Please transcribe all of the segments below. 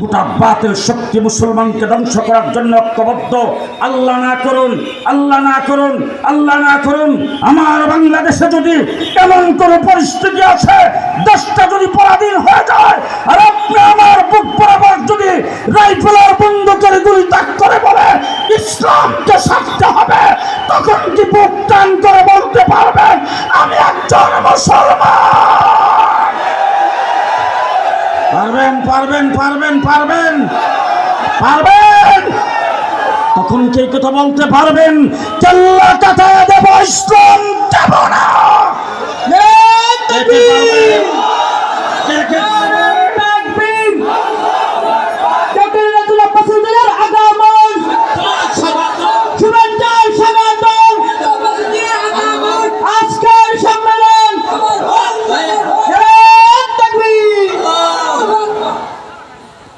গোটা বাতিল শক্তি মুসলমানকে ধ্বংস করার জন্য ঐক্যবদ্ধ। আল্লাহ না করুন, আল্লাহ না করুন, আল্লাহ না করুন। আমার বাংলাদেশে যদি এমন কোনো পরিস্থিতি আছে, দেশটা যদি পরাধীন হয়ে যায়, আর আপনি আমার বুক বরাবর যদি রাইফেলার বন্দুকের গুলি তাক করে বলে, ইসলামকে সারতে হবে, তখন কি বুক টান করে বলতে পারবেন আমি একজন মুসলমান। পারবেন পারবেন পারবেন পারবেন। পারবেন। তখন কে কথা বলতে পারবেন? কেল্লা কাটায় দেব ইসলাম দেব না।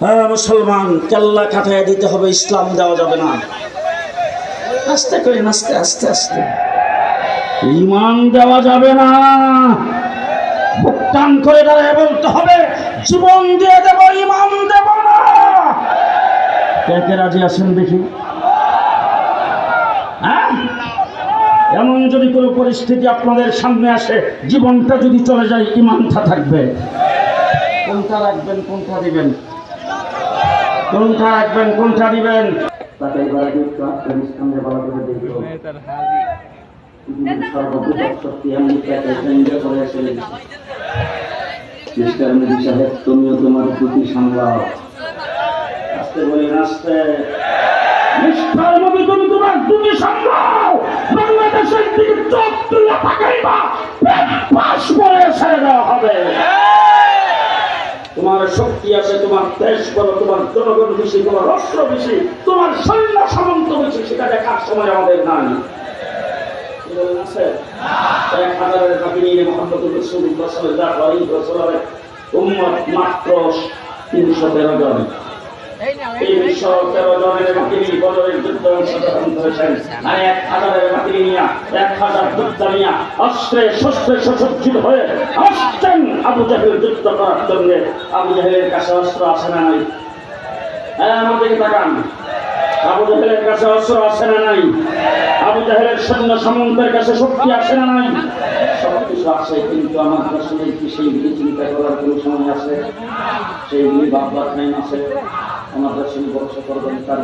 মুসলমান, কেল্লা কাটায় দিতে হবে, ইসলাম দেওয়া যাবে না। আস্তে করে, আস্তে আস্তে আস্তে। ইমান দেওয়া যাবে না। ভুগতান করে দাঁড়ায় বলতে হবে, জীবন দিয়ে দেব, ইমান দেব না। কে রাজি আছেন দেখি? হ্যাঁ? এমন যদি কোনো পরিস্থিতি আপনাদের সামনে আসে, জীবনটা যদি চলে যায়, ইমানটা থাকবে। কোনটা রাখবেন, কোনটা দিবেন? কোনটা রাখবেন কোনটা দিবেন? আফগানিস্তানে বলা করে দিত সর্ববৃহৎ শক্তি আমেরিকাকে কেন্দ্র করে এসে মিস্টার মোদী সাহেব তুমিও তোমার দুটি সামলাও আস্তে বলি মিস্টার মোদী তুমি তোমার দুটি সামলাও বাংলাদেশের দিকে চোখ তুলে তাকাইবা। পাশ করে ছেড়ে দেওয়া হবে। শক্তি আছে তোমার দেশ বলো, তোমার জনগণ বেশি, তোমার রাষ্ট্র বেশি, তোমার সৈন্য সামন্ত বেশি, সেটা দেখার সময় আমাদের নাই। মাত্র তিনশো তেরো জন। তিনশো তেরো জনের বাকি নিয়ে বদরের যুদ্ধ অংশগ্রহণ করেছেন আর এক হাজারের বাকি নিয়ে এক হাজার যোদ্ধা নিয়ে অস্ত্রে শস্ত্রে সুসজ্জিত হয়ে আসছেন আবু জাহেল যুদ্ধ করার জন্য হ্যাঁ তাকান। আবু জাহেলের কাছে অস্ত্র আছে না নাই? আবু জাহেলের সৈন্য সামন্তের কাছে শক্তি আছে না নাই? সব কিছু কিন্তু আমার আসলে কি সেইগুলি চিন্তা করার কোনো সময় আছে সেইগুলি ভাববার টাইম আছে আমার দর্শন ভরসা করবেন তার